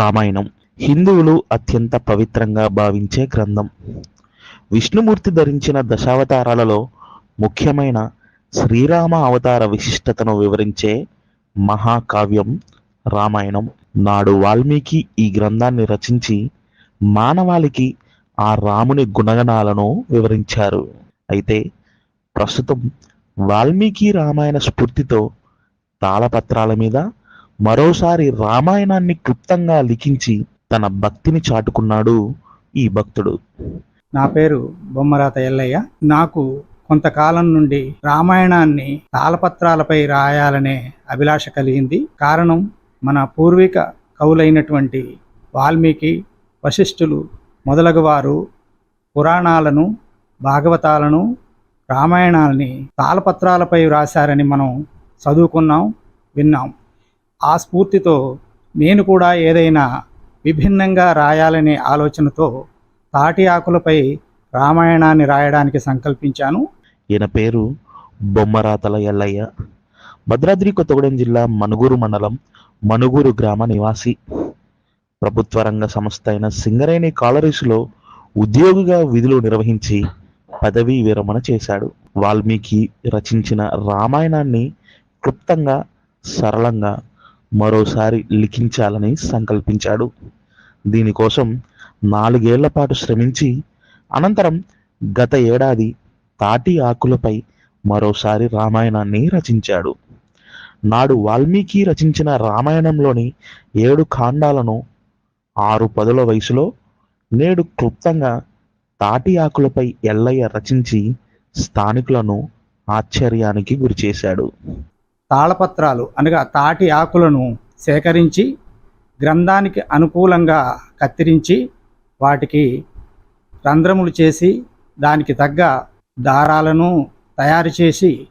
రామాయణం. హిందువులు అత్యంత పవిత్రంగా భావించే గ్రంథం. విష్ణుమూర్తి ధరించిన దశావతారాలలో ముఖ్యమైన శ్రీరామ అవతార విశిష్టతను వివరించే మహాకావ్యం రామాయణం. నాడు వాల్మీకి ఈ గ్రంథాన్ని రచించి మానవాళికి ఆ రాముని గుణగణాలను వివరించారు. అయితే ప్రస్తుతం వాల్మీకి రామాయణ స్ఫూర్తితో తాళపత్రాల మీద మరోసారి రామాయణాన్ని క్లుప్తంగా లిఖించి తన భక్తిని చాటుకున్నాడు ఈ భక్తుడు. నా పేరు బొమ్మరాత ఎల్లయ్య. నాకు కొంతకాలం నుండి రామాయణాన్ని తాళపత్రాలపై రాయాలనే అభిలాష కలిగింది. కారణం మన పూర్వీక కవులైనటువంటి వాల్మీకి వశిష్ఠులు మొదలగువారు పురాణాలను భాగవతాలను రామాయణాల్ని తాళపత్రాలపై రాశారని మనం చదువుకున్నాం విన్నాం. ఆ స్ఫూర్తితో నేను కూడా ఏదైనా విభిన్నంగా రాయాలనే ఆలోచనతో తాటి ఆకులపై రామాయణాన్ని రాయడానికి సంకల్పించాను. ఈయన పేరు బొమ్మరాతల ఎల్లయ్య. భద్రాద్రి కొత్తగూడెం జిల్లా మణుగూరు మండలం మనుగూరు గ్రామ నివాసి. ప్రభుత్వ రంగ సంస్థ అయిన సింగరేణి కాలరీస్లో ఉద్యోగిగా విధులు నిర్వహించి పదవీ విరమణ చేశాడు. వాల్మీకి రచించిన రామాయణాన్ని క్లుప్తంగా సరళంగా మరోసారి లిఖించాలని సంకల్పించాడు. దీనికోసం నాలుగేళ్ళ పాటు శ్రమించి అనంతరం గత ఏడాది తాటి ఆకులపై మరోసారి రామాయణాన్ని రచించాడు. నాడు వాల్మీకి రచించిన రామాయణంలోని ఏడు కాండాలను ఆరు పదుల వయసులో నేడు క్లుప్తంగా తాటి ఆకులపై ఎల్లయ్య రచించి స్థానికులను ఆశ్చర్యానికి గురిచేశాడు. తాళపత్రాలు అనగా తాటి ఆకులను సేకరించి గ్రంథానికి అనుకూలంగా కత్తిరించి వాటికి రంధ్రములు చేసి దానికి తగ్గ దారాలను తయారు చేసి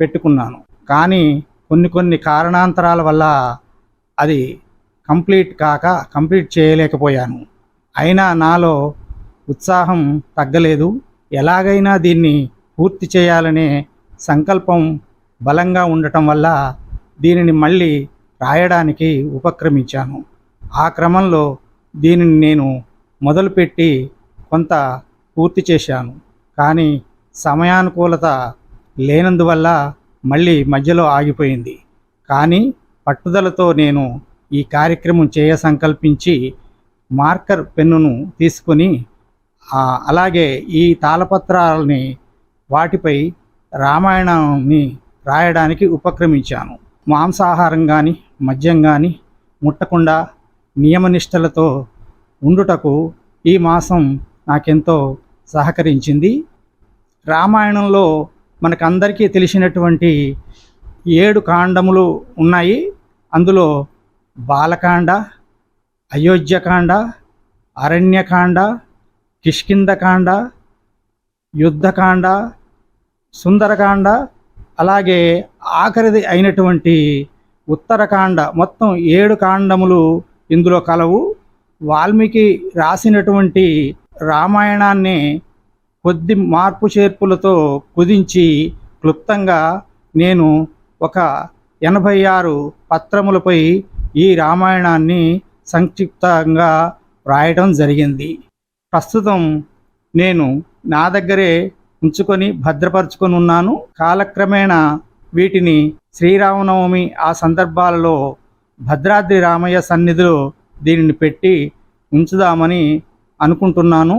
పెట్టుకున్నాను. కానీ కొన్ని కొన్ని కారణాంతరాల వల్ల అది కంప్లీట్ కాక కంప్లీట్ చేయలేకపోయాను. అయినా నాలో ఉత్సాహం తగ్గలేదు. ఎలాగైనా దీన్ని పూర్తి చేయాలనే సంకల్పం బలంగా ఉండటం వల్ల దీనిని మళ్ళీ రాయడానికి ఉపక్రమించాను. ఆ క్రమంలో దీనిని నేను మొదలుపెట్టి కొంత పూర్తి చేశాను. కానీ సమయానుకూలత లేనందువల్ల మళ్ళీ మధ్యలో ఆగిపోయింది. కానీ పట్టుదలతో నేను ఈ కార్యక్రమం చేయ సంకల్పించి మార్కర్ పెన్నును తీసుకొని అలాగే ఈ తాళపత్రాలని వాటిపై రామాయణాన్ని రాయడానికి ఉపక్రమించాను. మాంసాహారం కానీ మద్యం కానీ ముట్టకుండా నియమనిష్టలతో ఉండుటకు ఈ మాసం నాకెంతో సహకరించింది. రామాయణంలో మనకందరికీ తెలిసినటువంటి ఏడు కాండములు ఉన్నాయి. అందులో బాలకాండ అయోధ్యకాండ అరణ్యకాండ కిష్కిందకాండ యుద్ధకాండ సుందరకాండ అలాగే ఆఖరిది అయినటువంటి ఉత్తరకాండ మొత్తం ఏడు కాండములు ఇందులో కలవు. వాల్మీకి రాసినటువంటి రామాయణాన్ని కొద్ది మార్పు చేర్పులతో కుదించి క్లుప్తంగా నేను ఒక ఎనభై ఆరు పత్రములపై ఈ రామాయణాన్ని సంక్షిప్తంగా వ్రాయటం జరిగింది. ప్రస్తుతం నేను నా దగ్గరే ఉంచుకొని భద్రపరుచుకొని ఉన్నాను. కాలక్రమేణా వీటిని శ్రీరామనవమి ఆ సందర్భాలలో భద్రాద్రి రామయ్య సన్నిధిలో దీనిని పెట్టి ఉంచుదామని అనుకుంటున్నాను.